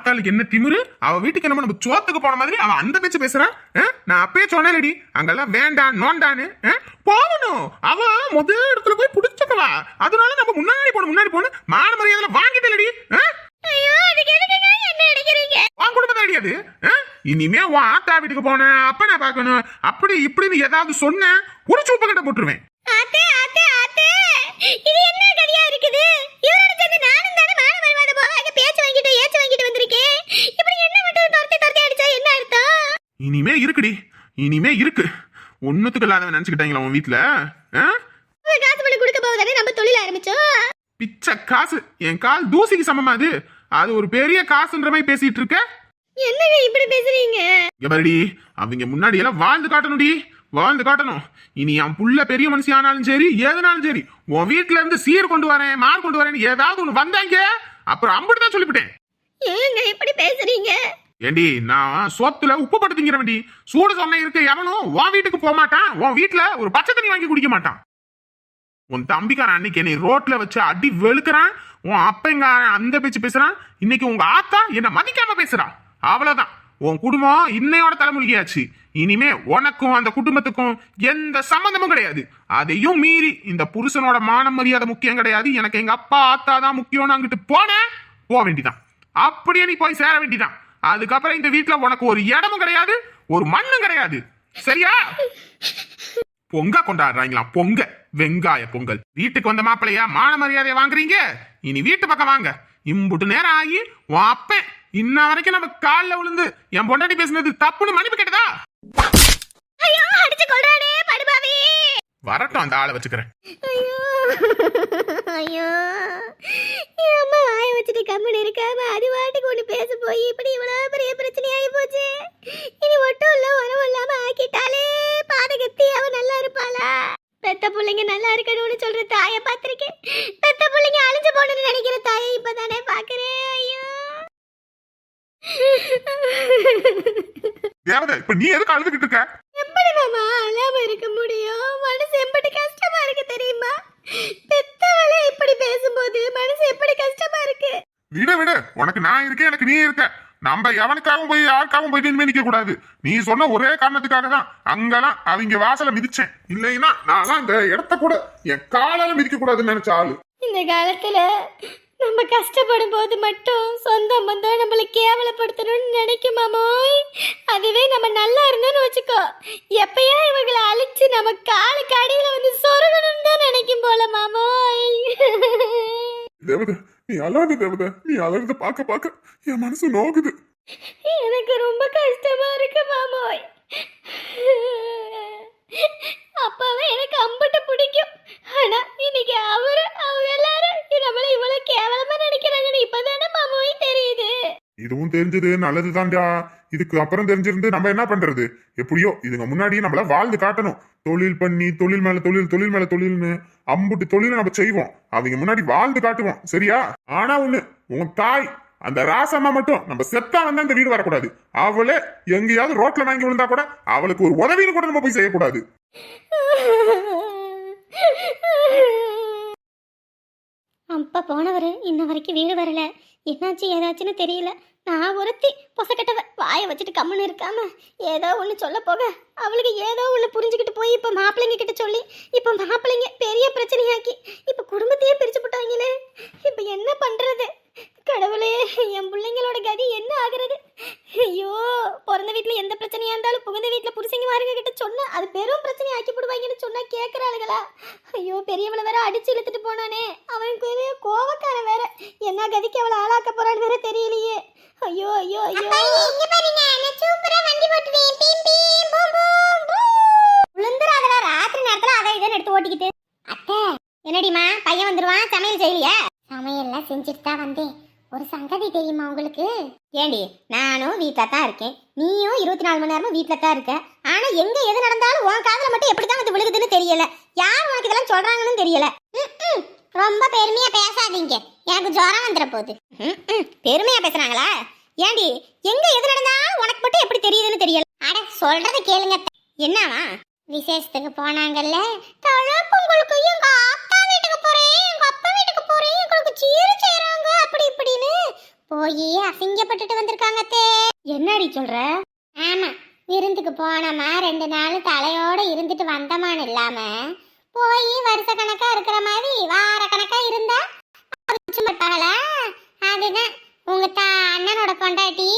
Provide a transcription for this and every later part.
ஆத்தாளுக்கு என்ன திமிரு? அவ வீட்டுக்கு என்னமோ நம்ம சோத்துக்கு போன மாதிரி அவன் அந்த பேச்சு பேசுறான்? நான் அப்பயே சொன்னேன்லடி. அங்கெல்லாம் வேண்டாம் நோண்டான்னு? போகணும். அவ முத இடத்துல போய் பிடிச்சக்கவா அதனால நம்ம முன்னாடி போன முன்னாடி போன மான மரியாதை வாங்கிட்டலடி ஐயோ அதுக்கு எதுக்குங்க என்ன அடிக்கிறீங்க? உன் குடும்பத்தை அடியாது? இனிமே உன் ஆத்தா வீட்டுக்கு போனேன் அப்ப நான் பார்க்கணும். அப்படி இப்படின்னு ஏதாவது சொன்ன ஒரு சூப்ப கிட்ட போட்டுருவேன். அத்தை அத்தை அத்தை. இது என்ன கதையா இருக்குது? இவரோட சேர்ந்து நானும் தானே மான மரியாதை போக அங்க பேச்சு வாங்கிட்டு ஏச்சு வாங்கிட்டு வந்திருக்கேன் இப்படி என்ன மட்டும் துரத்தி துரத்தி அடிச்சா என்ன அர்த்தம்? இனிமே இருக்குடி. இனிமே இருக்கு. ஒன்னுத்துக்கு இல்லாதவன் நினைச்சுக்கிட்டாங்களா உன் வீட்டுல காசு பண்ணி கொடுக்க போவதானே நம்ம தொழில் ஆரம்பிச்சோம். பிச்சை காசு. என் கால் தூசிக்கு சமமா அது? அது ஒரு பெரிய காசுன்ற மாதிரி பேசிட்டு இருக்க? என்னங்க இப்படி பேசுறீங்க? பாருடி. அவங்க முன்னாடி எல்லாம் வாழ்ந்து காட்டணும்டி. வாழ்ந்து காட்டணும். இனி என் புள்ள பெரிய மனுஷி ஆனாலும் சரி ஏதுனாலும் சரி உன் வீட்டுல இருந்து சீர் கொண்டு வரேன் மார் கொண்டு வரேன்னு ஏதாவது ஒண்ணு வந்தாங்க அப்புறம் அம்பிட்டு தான் சொல்லிவிட்டேன். ஏங்க இப்படி பேசுறீங்க? ஏண்டி நான் சோத்துல உப்பு பட்டு திங்கிறவன்டி சூடு சொன்ன இருக்க எவனும் உன் வீட்டுக்கு போக மாட்டான் உன் வீட்டுல ஒரு பச்சை தண்ணி வாங்கி குடிக்க மாட்டான். உன் தம்பிக்காரன் அன்னைக்கு என்னை ரோட்ல வச்சு அடி வெளுக்கிறான் உன் அப்பங்காரன் அந்த பேச்சு பேசுறான் இன்னைக்கு உங்க ஆத்தா என்ன மதிக்காம பேசுறான் அவ்வளவுதான். உன் குடும்பம் இன்னையோட தலைமுழுகியாச்சு இனிமே உனக்கும் அந்த குடும்பத்துக்கும் எந்த சம்பந்தமும் கிடையாது. அதையும் மீறி இந்த புருஷனோட மான மரியாதை முக்கியம் கிடையாது. எனக்கு எங்க அப்பா ஆத்தா தான் முக்கியம்னு அங்கிட்டு போனேன் போக வேண்டிதான். அப்படியே நீ போய் சேர வேண்டிதான். அதுக்கப்புறம் இந்த வீட்டுல உனக்கு ஒரு இடமும் கிடையாது ஒரு மண்ணும் கிடையாது. சரியா? பொங்க கொண்டாடுறாங்களா? பொங்க. வெங்காய பொங்கல். வீட்டுக்கு வந்த மாப்பிள்ளையா? மான மரியாதையை வாங்குறீங்க? இனி வீட்டு பக்கம் வாங்க. இம்புட்டு நேரம் ஆகி உன் அப்பன் இன்ன வரைக்கும் நம்ம கால்ல விழுந்து என் பொண்டாட்டி பேசுனது தப்புன்னு மன்னிப்பு கேட்டதா? வரட்டும் அந்த ஆளை வச்சுக்கிறேன். ஐயோ அம்மா வாய வச்சுட்டு கம்முன்னு இருக்காம அது வாட்டுக்கு ஒண்ணு பேச போய் இப்படி இவ்வளவு பெரிய பிரச்சனை ஆகி போச்சு. இனி ஒட்டும் இல்ல உறவும் இல்லாம ஆக்கிட்டாலே பாதகத்தி அவ நல்லா இருப்பாளா? பெத்த பிள்ளைங்க நல்லா இருக்கணும்னு சொல்ற தாயை பார்த்திருக்கேன். பெத்த பிள்ளைங்க அழிஞ்சு போகணும்னு நினைக்கிற தாயை இப்பதானே பாக்குறேன் ஐயோ. தேவதை இப்ப நீ எதுக்கு அழுதுகிட்டு இருக்க? எப்படி மாமா அழாம இருக்க முடியும்? மனசு எப்படி கஷ்டமா இருக்கு தெரியுமா? பெத்தவளே இப்படி பேசும்போது மனசு எப்படி கஷ்டமா இருக்கு? விடு விடு. உனக்கு நான் இருக்கேன் எனக்கு நீ இருக்க. நம்ம எவனுக்காகவும் போய் யாருக்காகவும் போயிட்டு இனிமே நிக்க கூடாது. நீ சொன்ன ஒரே காரணத்துக்காக தான் அங்கெல்லாம் அவங்க வாசல மிதிச்சேன். இல்லைன்னா நான் இந்த இடத்த கூட என் காலால மிதிக்க கூடாதுன்னு நினைச்ச ஆளு. இந்த காலத்துல நம்ம கஷ்டப்படும் போது மட்டும் சொந்த பந்தம் நம்மளை கேவலப்படுத்தணும்னு நினைக்கும் மாமோய் அதுவே நம்ம நல்லா இருந்தோம்னு வச்சுக்கோ. எப்பயா இவங்களை அழிச்சு நம்ம காலுக்கு அடியில வந்து சொருகணும்னு தான் நினைக்கும் போல மாமோய். நீ அழாத தேவதை நீ அழறத பார்க்க பார்க்க என் மனசு நோகுது. எனக்கு ரொம்ப கஷ்டமா இருக்கு மாமோய். அப்பாவை எனக்கு அம்பட்டு பிடிக்கும். ஆனா இன்னைக்கு அவரு அவங்க எல்லாரும் நம்மள இவ்வளவு கேவலமா நினைக்கிறாங்கன்னு இப்பதான் இதுவும் தெரிஞ்சது நல்லதுதான்டா. இதுக்கு அப்புறம் தெரிஞ்சிருந்து நம்ம என்ன பண்றது? எப்படியோ இதுங்க முன்னாடியே நம்மள வாழ்ந்து காட்டணும். தொழில் பண்ணி தொழில் மேல தொழில் தொழில் மேல தொழில்னு அம்புட்டு தொழில் நம்ம செய்வோம். அவங்க முன்னாடி வாழ்ந்து காட்டுவோம். சரியா? ஆனா ஒண்ணு உன் தாய் அந்த ராசம்மா மட்டும் நம்ம செத்தா வந்து அந்த வீடு வரக்கூடாது. அவளே எங்கேயாவது ரோட்ல வாங்கி விழுந்தா கூட அவளுக்கு ஒரு உதவின்னு கூட நம்ம போய் செய்யக்கூடாது. அப்பா போனவர் இன்ன வரைக்கும் வீடு வரல. என்னாச்சு ஏதாச்சுன்னு தெரியல. நான் ஒருத்தி பொசக்கட்டவ வாயை வச்சுட்டு கம்முன்னு இருக்காம ஏதோ ஒன்று சொல்ல போக அவளுக்கு ஏதோ ஒன்று புரிஞ்சுக்கிட்டு போய் இப்போ மாப்பிள்ளைங்க கிட்ட சொல்லி இப்போ மாப்பிள்ளைங்க பெரிய பிரச்சனையாக்கி இப்போ குடும்பத்தையே பிரிச்சு போட்டாங்களே இப்போ என்ன பண்ணுறது கடவுளே என் பிள்ளைங்களோட கதி என்ன ஆகிறது? ஐயோ பிறந்த வீட்டில் எந்த பிரச்சனையாக இருந்தாலும் புகுந்த வீட்டில் புருஷங்க மாருங்க கிட்ட சொன்னால் அது பெரும் பிரச்சனை ஆக்கி போடுவாங்கன்னு கேட்குற கேட்குறாளுகளா ஐயோ பெரியவளை வேற அடிச்சு இழுத்துட்டு போனானே. அவனுக்கு வேற கோவக்காரன் வேற. என்ன கதிக்கு அவளை ஆளாக்க போறான்னு வேற தெரியலையே. ஐயோ ஐயோ ஐயோ. இங்க ராத்திரி நேரத்துல அதை இதை எடுத்து ஓட்டிக்கிட்டு. அத்தை என்னடிமா பையன் வந்துருவான். சமையல் செய்யலையா? சமையல்லாம் செஞ்சுட்டு தான் வந்தேன். ஒரு சங்கதி தெரியுமா உங்களுக்கு? ஏண்டி நானும் வீட்டில் தான் இருக்கேன். நீயும் இருபத்தி நாலு மணி நேரமும் வீட்டில் தான் இருக்க. ஆனா எங்க எது நடந்தாலும் உன் காதில் மட்டும் எப்படி தான் அது விழுகுதுன்னு தெரியல. யார் உனக்கு இதெல்லாம் சொல்றாங்கன்னு தெரியல. ரொம்ப பெருமையா பேசாதீங்க. எனக்கு ஜுரம் வந்துட போகுது. பெருமையாக பெருமையா பேசுறாங்களா? ஏண்டி எங்க எது நடந்தாலும் உனக்கு மட்டும் எப்படி தெரியுதுன்னு தெரியல. அட சொல்கிறத கேளுங்க. என்னவா? விசேஷத்துக்கு போனாங்கல்ல? தழப்பங்களுக்கு எங்கள் ஆத்தா வீட்டுக்கு போகிறேன் எங்கள் அப்பா வீட்டுக்கு போகிறேன் உங்களுக்கு சீரு செய்றாங்க போய் அசிங்கப்பட்டுட்டு வந்திருக்காங்க தே. என்னடி சொல்ற? ஆமா விருந்துக்கு போனோமா ரெண்டு நாள் தலையோட இருந்துட்டு வந்தமான்னு இல்லாம போய் வருஷ கணக்கா இருக்கிற மாதிரி வார கணக்கா இருந்தா அதுதான் உங்க தா அண்ணனோட பொண்டாட்டி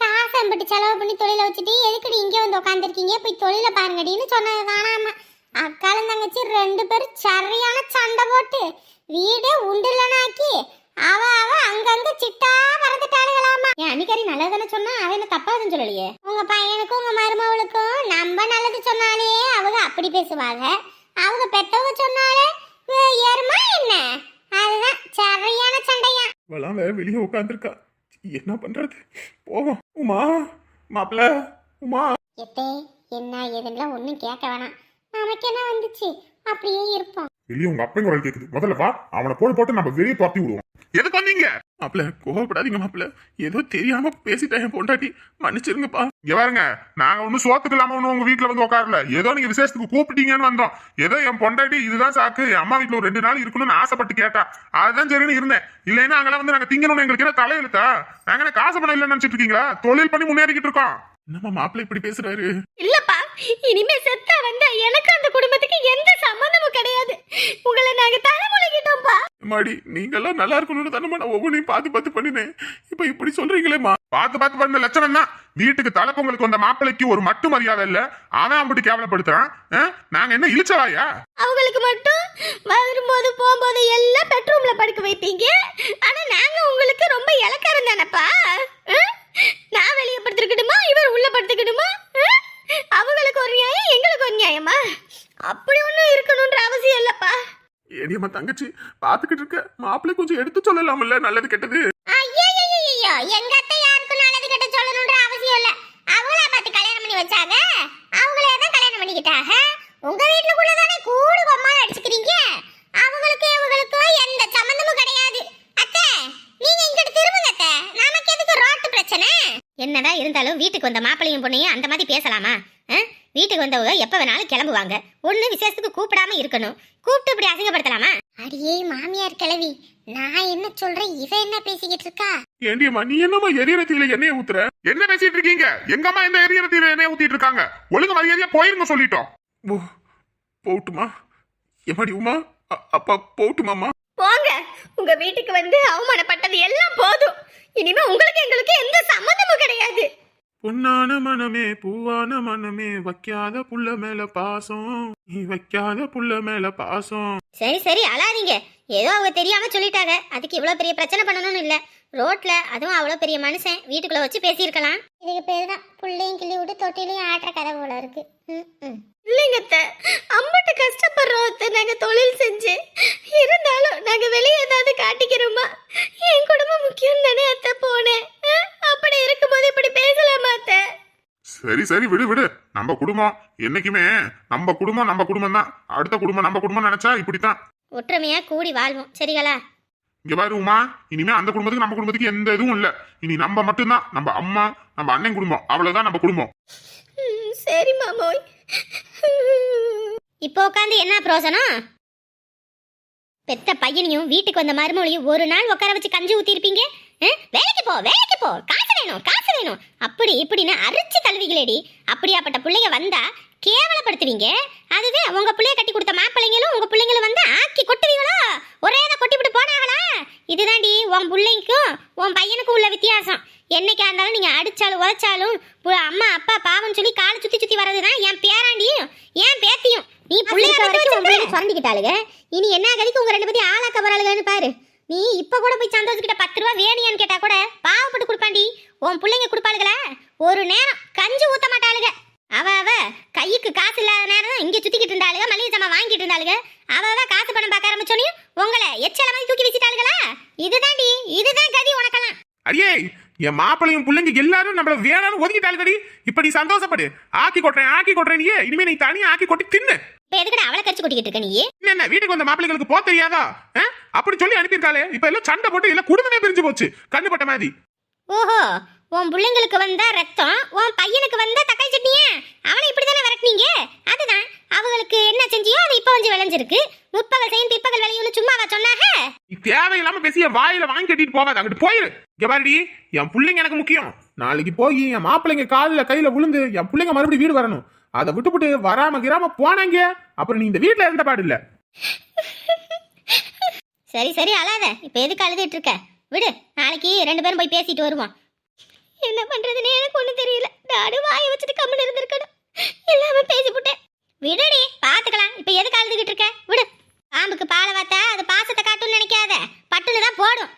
காசு அம்பிட்டு செலவு பண்ணி தொழில வச்சுட்டு எதுக்குடி இங்கே வந்து உட்காந்துருக்கீங்க போய் தொழில பாருங்கடின்னு சொன்னது தானாம அக்காலும் தங்கச்சி ரெண்டு பேரும் சரியான சண்டை போட்டு வீடே உண்டுலனாக்கி அவ அவ அங்கங்க சிட்டா பறந்துட்டாளுகளாமா என் அன்னிக்காரி நல்லதானே சொன்னா? அவ என்ன தப்பா எதுவும் சொல்லலையே? உங்க பையனுக்கும் உங்க மருமவளுக்கும் நம்ம நல்லது சொன்னாலே அவங்க அப்படி பேசுவாங்க. அவங்க பெத்தவங்க சொன்னாலே "வே- ஏறுமா என்ன? அதுதான் சரியான சண்டையா. வேற வெளியே உட்காந்துருக்கா என்ன பண்றது? போவோம். உமா மாப்பிள்ள உமா. எத்தே என்ன ஏதுன்னுலாம் ஒன்றும் கேட்க வேணாம். நமக்கு என்ன வந்துச்சு? அப்படியே இருப்போம். வெளியே உங்க அப்பன் குரல் கேக்குது. முதல்ல வா அவனை போட்டு போட்டு நம்ம வெளியே துரத்தி விடுவோம். எதுக்கு வந்தீங்க? மாப்பிள்ள கோவப்படாதீங்க மாப்பிள்ள ஏதோ தெரியாம பேசிட்டேன் என் பொண்டாட்டி. மன்னிச்சிருங்கப்பா. இங்க பாருங்க நாங்க ஒண்ணும் சோத்துக்கு இல்லாம ஒண்ணும் உங்க வீட்டுல வந்து உட்காரல ஏதோ நீங்க விசேஷத்துக்கு கூப்பிட்டீங்கன்னு வந்தோம். ஏதோ என் பொண்டாட்டி இதுதான் சாக்கு என் அம்மா வீட்டுல ஒரு ரெண்டு நாள் இருக்கணும்னு ஆசைப்பட்டு கேட்டா. அதுதான் சரின்னு இருந்தேன். இல்லைன்னா அங்கெல்லாம் வந்து நாங்க திங்கணும்னு எங்களுக்கு என்ன தலையெழுத்தா? நாங்க என்ன காசு பணம் இல்லைன்னு நினைச்சிட்டு இருக்கீங்களா? தொழில் பண்ணி முன்னேறிக்கிட்டு இருக்கோம். என்னம்மா மாப்பிள்ள இப்படி பேசுறாரு? இல்லப்பா இனிமே செத்தா வந்தா எனக்கு அந்த குடும்பத்துக்கு எந்த சம்மந்தமும் கிடையாது. உங்களை நாங்க தலைமுறைக்கிட்டோம்ப்பா மாடி நீங்கெல்லாம் நல்லா இருக்கணும்னு தானே நான் ஒவ்வொன்றையும் பார்த்து பார்த்து பண்ணினேன். இப்ப இப்படி சொல்றீங்களேம்மா. பார்த்து பார்த்து பண்ண லட்சணம் தான் வீட்டுக்கு தலைப்பொங்கலுக்கு வந்த மாப்பிள்ளைக்கு ஒரு மட்டு மரியாதை இல்ல. அவன் அப்படி கேவலப்படுத்துறான்? நாங்க என்ன இழிச்சவாயா அவங்களுக்கு மட்டும் வரும்போது போகும்போது எல்லாம் பெட்ரூம்ல படுக்க வைப்பீங்க. ஆனா நாங்க உங்களுக்கு ரொம்ப இலக்காரம் தானப்பா? நான் வெளியே படுத்துக்கிடுமா இவர் உள்ள படுத்துக்கிடுமா ஆ? அவங்களுக்கு ஒரு நியாயம் எங்களுக்கு ஒரு நியாயமா? அப்படி ஒன்றும் இருக்கணுன்ற அவசியம் இல்லப்பா. ஏடியம்மா தங்கச்சி பாத்துக்கிட்டு இருக்க. மாப்பிள்ளை கொஞ்சம் எடுத்து சொல்லலாம்ல நல்லது கெட்டது. ஐயோ எங்க அத்தை யாருக்கும் நல்லது கெட்ட சொல்லணுன்ற அவசியம் இல்ல. அவங்களா பார்த்து கல்யாணம் பண்ணி வச்சாங்க? அவங்களே தான் கல்யாணம் பண்ணிக்கிட்டாங்க உங்க வீட்டுக்குள்ள தானே கூடு பொம்மா அடிச்சுக்கிறீங்க? அவங்களுக்கு இவங்களுக்கும் எந்த சம்பந்தமும் கிடையாது அத்தை நீங்க இங்கிட்டு திரும்புங்க அத்தை நமக்கு எதுக்கு ரோட்டு பிரச்சனை என்னதான் இருந்தாலும் வீட்டுக்கு வந்த மாப்பிள்ளையும் பொண்ணையும் அந்த மாதிரி பேசலாமா? ஆ? வீட்டுக்கு வந்தவங்க எப்ப வேணாலும் கிளம்புவாங்க. ஒண்ணு விசேஷத்துக்கு கூப்பிடாம இருக்கணும். கூப்பிட்டு இப்படி அசிங்கப்படுத்தலாமா? அடியே மாமியார் கிளவி நான் என்ன சொல்றேன்? இவ என்ன பேசிக்கிட்டு இருக்கா? ஏண்டியம்மா நீ என்னம்மா எரியற தீல எண்ணெயை ஊத்துற? என்ன பேசிட்டு இருக்கீங்க? எங்க அம்மா இந்த எரியறதுல என்ன ஊத்திட்டு இருக்காங்க? ஒழுங்கு மரியாதையா போயிருங்க சொல்லிட்டோம். ஓ போட்டுமா? எம்மாடி உமா? அப்பா போட்டுமாமா உங்க வீட்டுக்கு வந்து அவமானப்பட்டது எல்லாம் போதும். இனிமே உங்களுக்கு எங்களுக்கு எந்த சம்மந்தமும் கிடையாது. பொன்னான மனமே பூவான மனமே வைக்காத புள்ள மேல பாசம். நீ வைக்காத புள்ள மேல பாசம். சரி சரி அழாதீங்க. ஏதோ அவங்க தெரியாம சொல்லிட்டாங்க. அதுக்கு இவ்வளவு பெரிய பிரச்சனை பண்ணணும்னு இல்ல. ரோட்ல அதுவும் அவ்வளவு பெரிய மனுஷன் வீட்டுக்குள்ள வச்சு பேசியிருக்கலாம். இதுக்கு பேர் தான் புள்ளையும் கிள்ளி விட்டு தொட்டிலையும் ஆட்டுற கதை போல இருக்கு. இல்லைங்க அம்மட்டு கஷ்டப்படுறோம் நாங்க தொழில் செஞ்சு. இருந்தாலும் ஏதாவது காட்டிக்கிறோமா என் குடும்பம் முக்கியம் தானே அத்தை போனேன் அப்படி இருக்கும்போது இப்படி பேசலாமா அத்தை? சரி சரி விடு விடு. நம்ம குடும்பம் என்னைக்குமே நம்ம குடும்பம் நம்ம குடும்பம் தான். அடுத்த குடும்பம் நம்ம குடும்பம் நினைச்சா இப்படித்தான். ஒற்றுமையா கூடி வாழ்வோம். சரிங்களா? இங்க பாரு உமா இனிமே அந்த குடும்பத்துக்கு நம்ம குடும்பத்துக்கு எந்த இதுவும் இல்ல. இனி நம்ம மட்டும்தான். நம்ம அம்மா நம்ம அண்ணன் குடும்பம். அவ்வளவுதான் நம்ம குடும்பம். சரி மாமோய். இப்போ உட்காந்து என்ன பிரோஜனம் பெத்த பையனையும் வீட்டுக்கு வந்த மருமகளையும் ஒரு நாள் உட்கார வச்சு கஞ்சி ஊத்திருப்பீங்க வேலைக்கு போ வேலைக்கு போ. காசு வேணும் காசு வேணும். அப்படி இப்படின்னு அரிச்சு தழுவிகளேடி. அப்படியாப்பட்ட பிள்ளைங்க வந்தா கேவலப்படுத்துவீங்க. அதுவே உங்க பிள்ளைய கட்டி கொடுத்த மாப்பிள்ளைங்களும் உங்க பிள்ளைங்களும் வந்து ஆக்கி கொட்டுவீங்களோ? ஒரே தான் கொட்டி விட்டு போனாங்களா? இதுதாண்டி உன் பிள்ளைக்கும் உன் பையனுக்கும் உள்ள வித்தியாசம். என்னைக்கா இருந்தாலும் நீங்க அடிச்சாலும் உதைச்சாலும் பு- அம்மா அப்பா பாவம் சொல்லி காலை சுத்தி சுத்தி வர்றதுதான் என் பேராண்டியும் என் பேத்தியும். நீ பிள்ளைய வரைக்கும் உன் பிள்ளைங்க சுரண்டிக்கிட்டாளுக இனி என்ன கதிக்கு உங்க ரெண்டு பேத்தையும் ஆளாக்க போறாளுகன்னு பாரு. நீ இப்ப கூட போய் சந்தோஷக்கிட்ட பத்து ரூபா வேணியான்னு கேட்டா கூட பாவப்பட்டு கொடுப்பாண்டி. உன் பிள்ளைங்க கொடுப்பாளுகளா. ஒரு நேரம் கஞ்சி ஊத்த மாட்டாளுக. அவ அவ கைக்கு காசு இல்லாத நேரம் இங்க சுத்திக்கிட்டு இருந்தாளுக மளிகை ஜாமான் வாங்கிட்டு இருந்தாளுக. அவ அவ காசு பணம் பார்க்க ஆரம்பிச்சோனையும் உங்களை எச்சல மாதிரி தூக்கி வச்சுட்டாளுகளா இதுதான்டி இதுதான் கதி உனக்கெல்லாம். அடியே என் மாப்பிளையும் பிள்ளைங்க எல்லாரும் நம்மள வேணாலும் ஒதுக்கிட்டாளுகடி. இப்ப நீ சந்தோஷப்படு. ஆக்கி கொட்டுறேன் ஆக்கி கொட்டுறேன் நீயே. இனிமே நீ தனியா ஆக்கி கொட்டி தின்னு. இப்ப எதுக்குடா அவளை கரிச்சு கொட்டிக்கிட்டு இருக்க நீ என்ன வீட்டுக்கு வந்த மாப்பிள்ளைகளுக்கு போக தெரியாதா? அப்படி சொல்லி அனுப்பியிருக்காளே. இப்ப எல்லாம் சண்டை போட்டு எல்லாம் குடும்பமே பிரிஞ்சு போச்சு. கண்ணு பட்ட மாதிரி. ஓஹோ உன் பிள்ளைங்களுக்கு வந்தா ரத்தம் உன் பையனுக்கு வந்தா தக்காளி சட்னியே? அவனை இப்படி தானே விரட்டினீங்க? அதுதான். அவங்களுக்கு என்ன செஞ்சியோ அது இப்போ வந்து விளைஞ்சிருக்கு. முற்பகல் செய்யும் பிற்பகல் விளையும்னு சும்மாவா சொன்னாக நீ தேவையில்லாம பேசி என் வாயில வாங்கி கட்டிட்டு போகாத. அங்கிட்டு போயிரு. இங்க பாருடி என் பிள்ளைங்க எனக்கு முக்கியம். நாளைக்கு போய் என் மாப்பிள்ளைங்க காலில் கையில விழுந்து என் பிள்ளைங்க மறுபடியும் வீடு வரணும். அதை விட்டுப்புட்டு வராம கிராம போனாங்க. அப்புறம் நீ இந்த வீட்டுல இருந்த பாடு இல்ல. சரி சரி அழாத. இப்ப எதுக்கு அழுதுட்டு இருக்க? விடு நாளைக்கு ரெண்டு பேரும் போய் பேசிட்டு வருவோம். என்ன பண்றதுன்னு எனக்கு ஒண்ணும் தெரியல. நாடு வாயை வச்சுட்டு கம்முன்னு இருந்திருக்கணும். எல்லாமே பேசி போட்டேன் விடுடி பாத்துக்கலாம். இப்ப எதுக்கு அழுதுகிட்டு இருக்க? விடு. பாம்புக்கு பாலை பார்த்தா அது பாசத்தை காட்டும்னு நினைக்காத. பட்டுன்னு தான் போடும்.